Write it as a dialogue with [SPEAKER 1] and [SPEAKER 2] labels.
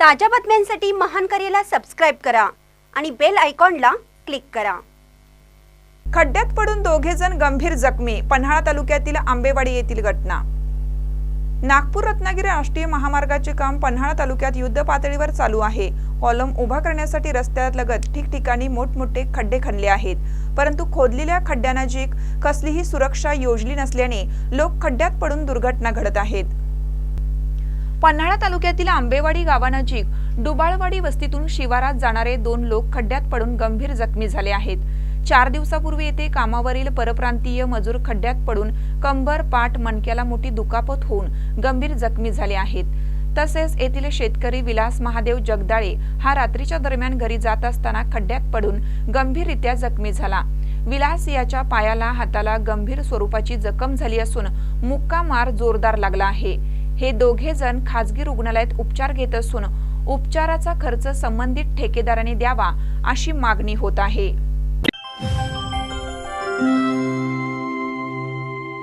[SPEAKER 1] ताज्या बातम्यांसाठी महान करेला सबस्क्राईब करा आणि बेल आयकॉनला क्लिक करा.
[SPEAKER 2] खड्ड्यात पडून दोघे जण गंभीर जखमी पन्हाळा तालुक्यातील आंबेवाडी येथील घटना. नागपूर रत्नागिरी राष्ट्रीय महामार्गाचे काम पन्हाळा तालुक्यात युद्ध पातळीवर चालू आहे. कॉलम उभा करण्यासाठी रस्त्यालगत ठिकठिकाणी मोठमोठे खड्डे खणले आहेत. परंतु खोदलेल्या खड्ड्यानजीक कसलीही सुरक्षा योजली नसल्याने लोक खड्ड्यात पडून दुर्घटना घडत आहेत. पन्हाळा तालुक्यातील आंबेवाडी गावानजीक डुबाळवाडी वस्तीतून शिवारात जाणारे दोन लोक खड्ड्यात पडून गंभीर जखमी झाले आहेत. चार दिवसापूर्वी येथे कामावरील परप्रांतीय मजूर खड्ड्यात पडून कंबर पाठ मणक्याला मोठी दुखापत होऊन गंभीर जखमी झाले आहेत. तसेच येथील शेतकरी विलास महादेव जगदाळे हा रात्रीच्या दरम्यान घरी जात असताना खड्ड्यात पडून गंभीररित्या जखमी झाला. विलास याच्या पायाला हाताला गंभीर स्वरूपाची जखम झाली असून मुक्का मार जोरदार लागला आहे. हे दोघे जण खाजगी रुग्णालयात उपचार घेत असून उपचाराचा खर्च संबंधित ठेकेदाराने द्यावा अशी मागणी होत आहे.